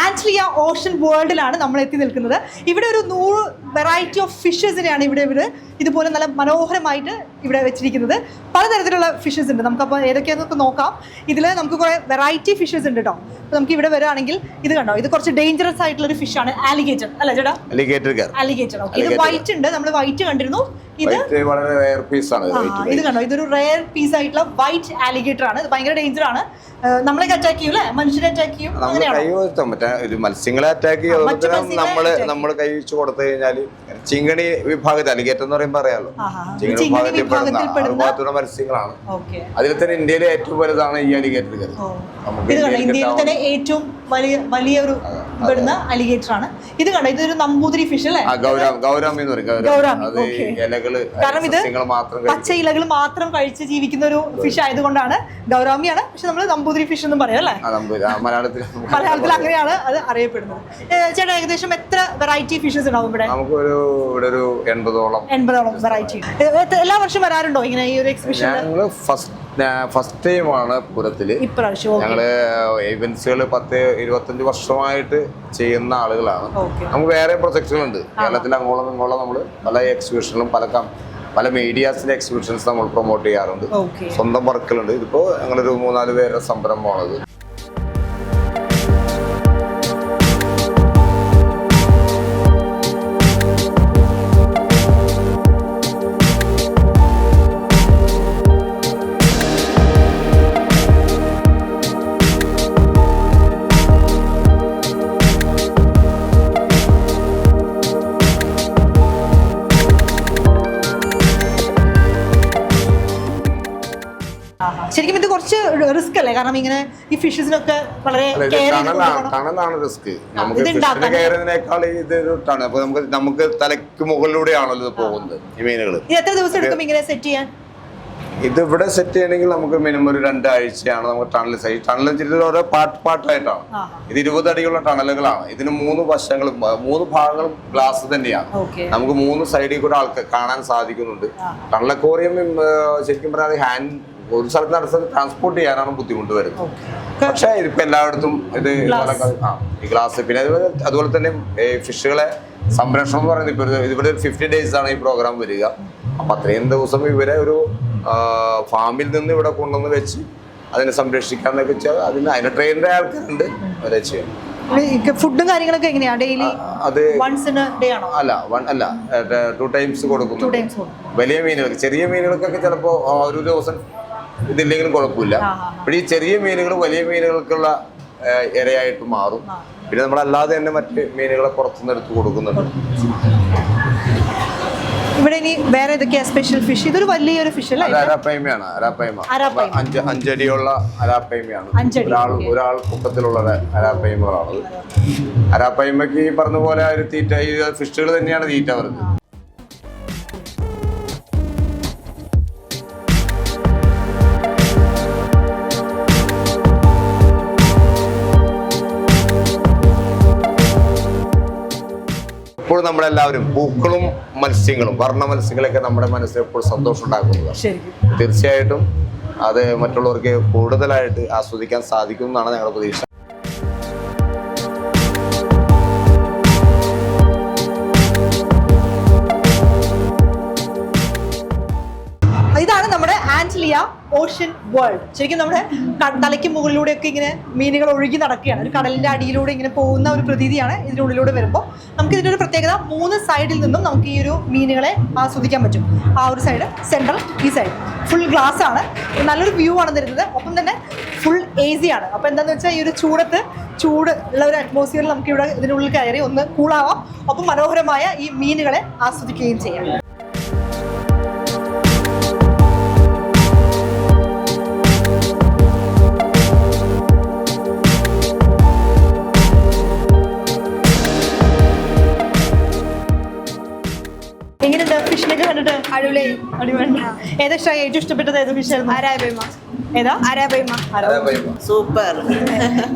Antlia Ocean വേൾഡിലാണ് നമ്മൾ എത്തി നിൽക്കുന്നത്. ഇവിടെ ഒരു നൂറ് വെറൈറ്റി ഓഫ് ഫിഷസിനെയാണ് ഇവിടെ ഇവർ ഇതുപോലെ നല്ല മനോഹരമായിട്ട് ഇവിടെ വെച്ചിരിക്കുന്നത്. പലതരത്തിലുള്ള ഫിഷസ് ഉണ്ട്. നമുക്കപ്പോൾ ഏതൊക്കെയാണെന്നൊക്കെ നോക്കാം. ഇതിൽ നമുക്ക് കുറേ വെറൈറ്റി ഫിഷസ് ഉണ്ട് കേട്ടോ അപ്പോൾ നമുക്ക് ഇവിടെ വരികയാണെങ്കിൽ ഇത് കണ്ടോ? ഇത് കുറച്ച് ഡേഞ്ചറസ് ആയിട്ടുള്ള ഒരു ഫിഷാണ് ആലിഗേറ്റർ അല്ലേ ചേട്ടാ? അലിഗേറ്റർ അലിഗേറ്റർ ഓക്കെ ഇത് വൈറ്റ് ഉണ്ട്. നമ്മൾ വൈറ്റ് കണ്ടിരുന്നു. വളരെ റെയർ പീസ് ആണ് ഇത് കണ്ടോ? ഇതൊരു റയർ പീസ് ആയിട്ടുള്ള വൈറ്റ് ആലിഗേറ്റർ ആണ്. ഇത് ഭയങ്കര ഡേഞ്ചർ ആണ്. ഏഹ് നമ്മളെ അറ്റാക്ക് ചെയ്യും അല്ലേ മനുഷ്യരെ അറ്റാക്ക് ചെയ്യും. നമ്മൾ അങ്ങനെയാണോ? കൈ വരുത്താം ഒരു മത്സ്യങ്ങളെ അറ്റാക്ക് ചെയ്യും. നമ്മൾ നമ്മൾ കൈ വെച്ച് കൊടുത്തു കഴിഞ്ഞാൽ ചിങ്കണി വിഭാഗത്തിൽ അലിഗേറ്റർ എന്ന് പറയുമ്പോൾ അറിയാലോ? ആഹാ. ചിങ്കണി ചിങ്ങണി വിഭാഗത്തിൽ പെടുന്ന മത്സ്യങ്ങളാണ്. അതിൽ തന്നെ ഇന്ത്യയിലെ ഏറ്റവും വലുതാണ് ഈ അലിഗേറ്റർ ഇത് കണ്ടോ? ഇന്ത്യയിൽ തന്നെ ഏറ്റവും വലിയ വലിയൊരു പെടുന്ന അലിഗേറ്റർ ആണ് ഇത് കണ്ടോ? ഇതൊരു നമ്പൂതിരി ഫിഷ് അല്ലേ? ഗൗരാമി. കാരണം ഇത്. പച്ച ഇലകൾ മാത്രം കഴിച്ച് ജീവിക്കുന്ന ഒരു ഫിഷ് ആയതുകൊണ്ടാണ് ഗൗരാമിയാണ്. പക്ഷെ നമ്മൾ നമ്പൂതിരി ഫിഷ് എന്നും പറയാം അല്ലേ. മലയാളത്തിൽ മലയാളത്തിൽ അങ്ങനെയാണ് അത് അറിയപ്പെടുന്നത്. ചേട്ടാ ഏകദേശം എത്ര വെറൈറ്റി ഫിഷസ് ഉണ്ടാവും ഇവിടെ? നമുക്കൊരു ഇവിടെ ഒരു എൺപതോളം. എൺപതോളം വെറൈറ്റി എല്ലാ വർഷം വരാറുണ്ടോ ഇങ്ങനെ ഈ ഒരു എക്സിബിഷൻ ഫസ്റ്റ് ഫസ്റ്റ് ടൈമാണ് പുരത്തിൽ ഞങ്ങൾ ഏജൻസികൾ പത്ത് ഇരുപത്തഞ്ച് വർഷമായിട്ട് ചെയ്യുന്ന ആളുകളാണ്. നമുക്ക് വേറെ പ്രൊജക്ടുകളുണ്ട്. കേരളത്തിൽ അങ്ങോളം ഇങ്ങോളം നമ്മൾ പല എക്സിബിഷനിലും പല പല മീഡിയാസിന്റെ എക്സിബിഷൻസ് നമ്മൾ പ്രൊമോട്ട് ചെയ്യാറുണ്ട്. സ്വന്തം വർക്കുകളുണ്ട് ഇതിപ്പോ ഞങ്ങളൊരു മൂന്നാൽ പേരുടെ സംരംഭമാണത്. ശരിക്കും ഇത് കുറച്ച് റിസ്ക് അല്ലേ? കാരണം ഇങ്ങനെ ഈ ഫിഷസിനൊക്കെ വളരെ ടണലാണ് റിസ്ക് നമുക്ക് ഫിഷിന്. കയറുന്നതിനേക്കാൾ ഇത് ടണൽ അപ്പൊ നമുക്ക് നമുക്ക് തലയ്ക്ക് മുകളിലൂടെയാണല്ലോ ഇത് പോകുന്നത് ഈ മീനുകൾ എത്ര ദിവസം എടുക്കും ഇങ്ങനെ സെറ്റ് ചെയ്യാൻ? ഇത് ഇവിടെ സെറ്റ് ചെയ്യണമെങ്കിൽ നമുക്ക് മിനിമം ഒരു രണ്ടാഴ്ചയാണ് നമുക്ക് ടണൽ സൈസ് ടണൽ വെച്ചിട്ട് ഓരോ പാർട്ട് പാർട്ടായിട്ടാണ് ആ ഇത് ഇരുപത് അടിയുള്ള ടണലുകളാണ് ഇതിന് മൂന്ന് വശങ്ങളും മൂന്ന് ഭാഗങ്ങളും ഗ്ലാസ് തന്നെയാണ്. നമുക്ക് മൂന്ന് സൈഡിൽ കൂടെ ആൾക്ക് കാണാൻ സാധിക്കുന്നുണ്ട്. ടണലക്കോറിയം ശരിക്കും പറഞ്ഞാൽ ഹാൻഡ് ഒരു സ്ഥലത്ത് അടുത്ത ട്രാൻസ്പോർട്ട് ചെയ്യാനാണ് ബുദ്ധിമുട്ട് വരുന്നത്. പക്ഷെ ഇതിപ്പോ എല്ലായിടത്തും ഇത് ഈ ഗ്ലാസ് പിന്നെ അതുപോലെ അതുപോലെ തന്നെ ഫിഷുകളെ സംരക്ഷണം എന്ന് പറയുന്നത് ഇപ്പൊ ഒരു- ഇവിടെ ഫിഫ്റ്റി ഡേയ്സ് ആണ് ഈ പ്രോഗ്രാം വരിക. അപ്പൊ അത്രയും ദിവസം ഇവരെ ഒരു ഫാമിൽ നിന്ന് ഇവിടെ കൊണ്ടുവന്ന് വെച്ച് അതിനെ സംരക്ഷിക്കാന്നൊക്കെ വെച്ചാൽ അതിന് അതിന് ട്രെയിനിന്റെ ആൾക്കാരുണ്ട് അവരെ ചെയ്യാം. ഫുഡും കാര്യങ്ങളൊക്കെ എങ്ങനെയാ? ഡെയിലി അത് വൺസ് ആണോ? അല്ല വൺ അല്ല ടു ടൈംസ് ടു ടൈംസ് കൊടുക്കും വലിയ മീനുകൾക്ക് ചെറിയ മീനുകൾക്കൊക്കെ ചിലപ്പോ ഒരു ദിവസം ഇതില്ലെങ്കിലും കുഴപ്പമില്ല. ആ, ഈ ചെറിയ മീനുകൾ വലിയ മീനുകൾക്കുള്ള ഇരയായിട്ട് മാറും. പിന്നെ പിന്നെ നമ്മളല്ലാതെ തന്നെ മറ്റ് മീനുകളെ പുറത്തുനിന്ന് എടുത്ത് കൊടുക്കുന്നുണ്ട്. ഇവിടെ ഇനി വേറെ ഏതൊക്കെയാ സ്പെഷ്യൽ ഫിഷ് ഇതൊരു വലിയൊരു ഫിഷ് അല്ലേ? അരാപ്പയ്മയാണ് അരാപ്പയ്മ. അഞ്ച് അഞ്ചടിയുള്ള അരാപ്പയ്മയാണ് ഒരാൾ. ഒരാൾ പൊക്കത്തിലുള്ള അരാപ്പയ്മകളാണത് അരാപ്പയ്മയ്ക്ക് ഈ പറഞ്ഞ പോലെ ഒരു തീറ്റ ഈ ഫിഷുകൾ തന്നെയാണ് തീറ്റ അവർക്ക് എപ്പോഴും നമ്മളെല്ലാവരും പൂക്കളും മത്സ്യങ്ങളും വർണ മത്സ്യങ്ങളൊക്കെ നമ്മുടെ മനസ്സിൽ എപ്പോഴും സന്തോഷം ഉണ്ടാക്കുന്നതാണ് തീർച്ചയായിട്ടും അത് മറ്റുള്ളവർക്ക് കൂടുതലായിട്ട് ആസ്വദിക്കാൻ സാധിക്കും എന്നാണ് ഞങ്ങളുടെ പ്രതീക്ഷ. ഇതാണ് നമ്മുടെ ആന്റ്ലിയ ഓഷ്യൻ വേൾഡ്. ശരിക്കും നമ്മുടെ തലയ്ക്ക് മുകളിലൂടെ ഒക്കെ ഇങ്ങനെ മീനുകൾ ഒഴുകി നടക്കുകയാണ്. ഒരു കടലിന്റെ അടിയിലൂടെ ഇങ്ങനെ പോകുന്ന ഒരു പ്രതീതിയാണ് ഇതിനുള്ളിലൂടെ വരുമ്പോൾ. നമുക്ക് ഇതിന്റെ ഒരു പ്രത്യേകത മൂന്ന് സൈഡിൽ നിന്നും നമുക്ക് ഈ ഒരു മീനുകളെ ആസ്വദിക്കാൻ പറ്റും. ആ ഒരു സൈഡ് സെൻട്രൽ ഈ സൈഡ്. ഫുൾ ഗ്ലാസ് ആണ്. നല്ലൊരു വ്യൂ ആണ് തരുന്നത്. ഒപ്പം തന്നെ ഫുൾ എ സി ആണ്. അപ്പോൾ എന്താണെന്ന് വെച്ചാൽ ഈ ഒരു ചൂടത്ത് ചൂട് ഉള്ള ഒരു അറ്റ്മോസ്ഫിയറിൽ നമുക്ക് ഇവിടെ ഇതിനുള്ളിൽ കയറി ഒന്ന് കൂളാവാം. ഒപ്പം മനോഹരമായ ഈ മീനുകളെ ആസ്വദിക്കുകയും ചെയ്യാം. ഫിഷിനൊക്കെ കണ്ടിട്ട് അടിപൊളി. അടിപൊളി. ഏതാ ഇഷ്ടമായി ഏറ്റവും ഇഷ്ടപ്പെട്ടത് ഏത് ഫിഷ് ആയിരുന്നു ആരാബൈമ ഏതാ? ആരാബൈമ അതാ സൂപ്പർ.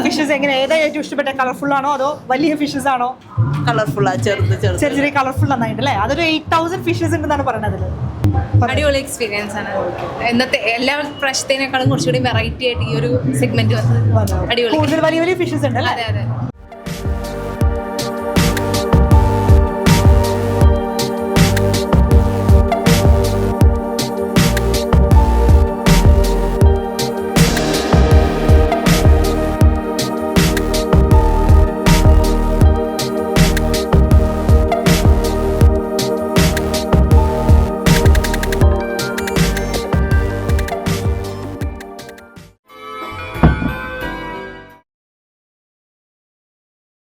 ഫിഷസ് എങ്ങനെ? ഏതാ ഏറ്റവും ഇഷ്ടപ്പെട്ട? കളർഫുൾ ആണോ അതോ വലിയ ഫിഷസ് ആണോ? കളർഫുള്ളാ ചെറുത് ചെറുത്. ചെറിയ ചെറിയ കളർഫുൾ നന്നായിട്ട് അല്ലേ? അതൊരു എയ്റ്റ് തൗസൻഡ് ഫിഷസ് ഉണ്ടെന്നാണ് പറയുന്നത്. അടിപൊളി എക്സ്പീരിയൻസ് ആണ്. ഇന്നത്തെ എല്ലാ പ്രശ്നത്തിനേക്കാളും കുറച്ചുകൂടി വെറൈറ്റി ആയിട്ട് ഈ ഒരു സെഗ്മെന്റ് വന്നത്. അടിപൊളി. കൂടുതൽ വലിയ വലിയ ഫിഷസ് ഉണ്ട് അല്ലേ? അതെ അതെ.